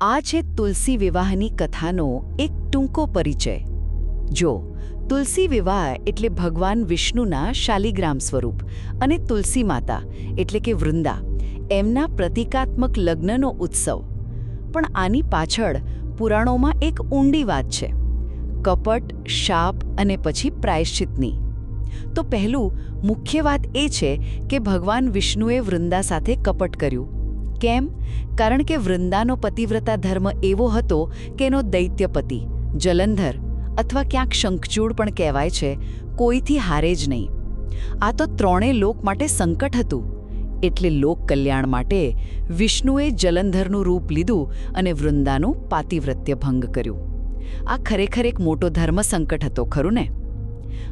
આ છે તુલસી વિવાહની કથાનો એક ટૂંકો પરિચય. જો, તુલસી વિવાહ એટલે ભગવાન વિષ્ણુના શાલિગ્રામ સ્વરૂપ અને તુલસી માતા, એટલે કે વૃંદા, એમના પ્રતિકાત્મક લગ્નનો ઉત્સવ. પણ આની પાછળ પુરાણોમાં એક ઊંડી વાત છે. કપટ, શાપ અને પછી પ્રાયશ્ચિતની. તો પહેલું મુખ્ય વાત એ છે કે ભગવાન વિષ્ણુએ વૃંદા સાથે કપટ કર્યું. કેમ? કારણ કે વૃંદાનો પતિવ્રતા ધર્મ એવો હતો કે એનો દૈત્યપતિ જલંધર અથવા ક્યાંક શંખચૂડ પણ કહેવાય છે, કોઈથી હારે જ નહીં. આ તો ત્રણેય લોક માટે સંકટ હતું. એટલે લોક કલ્યાણ માટે વિષ્ણુએ જલંધરનું રૂપ લીધું અને વૃંદાનું પાતિવ્રત્ય ભંગ કર્યું. આ ખરેખર એક મોટો ધર્મ સંકટ હતો, ખરું ને?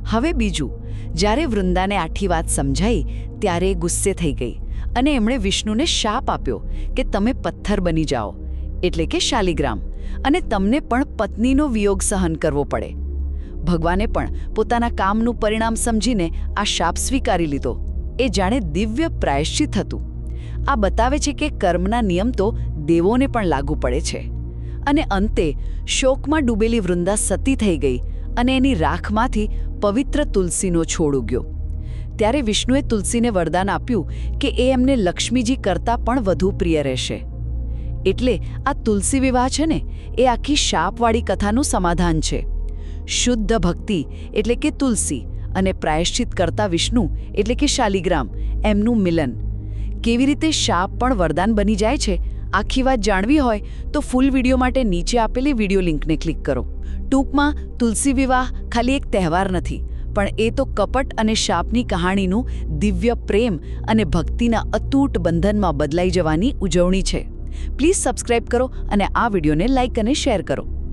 હવે બીજું, જ્યારે વૃંદાને આઠી વાત સમજાઈ, ત્યારે ગુસ્સે થઈ ગઈ. અને એમણે વિષ્ણુને શાપ આપ્યો કે તમે પથ્થર બની જાઓ, એટલે કે શાલિગ્રામ, અને તમને પણ પત્નીનો વિયોગ સહન કરવો પડે. ભગવાને પણ પોતાના કામનું પરિણામ સમજીને આ શાપ સ્વીકારી લીધો. એ જાણે દિવ્ય પ્રાયશ્ચિત હતું. આ બતાવે છે કે કર્મના નિયમ તો દેવોને પણ લાગુ પડે છે. અને અંતે શોકમાં ડૂબેલી વૃંદા સતી થઈ ગઈ અને એની રાખમાંથી પવિત્ર તુલસીનો છોડ ઉગ્યો. ત્યારે વિષ્ણુએ તુલસીને વરદાન આપ્યું કે એ એમને લક્ષ્મીજી કરતાં પણ વધુ પ્રિય રહેશે. એટલે આ તુલસી વિવાહ છે ને, એ આખી શાપવાળી કથાનું સમાધાન છે. શુદ્ધ ભક્તિ એટલે કે તુલસી અને પ્રાયશ્ચિત કરતા વિષ્ણુ એટલે કે શાલિગ્રામ, એમનું મિલન. કેવી રીતે શાપ પણ વરદાન બની જાય છે, આખી વાત જાણવી હોય તો ફૂલ વીડિયો માટે નીચે આપેલી વીડિયો લિંકને ક્લિક કરો. ટૂંકમાં, તુલસી વિવાહ ખાલી એક તહેવાર નથી પણ એ તો કપટ અને શાપની કહાણીનું દિવ્ય પ્રેમ અને ભક્તિના અતૂટ બંધનમાં બદલાઈ જવાની ઉજવણી છે. પ્લીઝ સબસ્ક્રાઇબ કરો અને આ વિડીયોને લાઇક અને શેર કરો.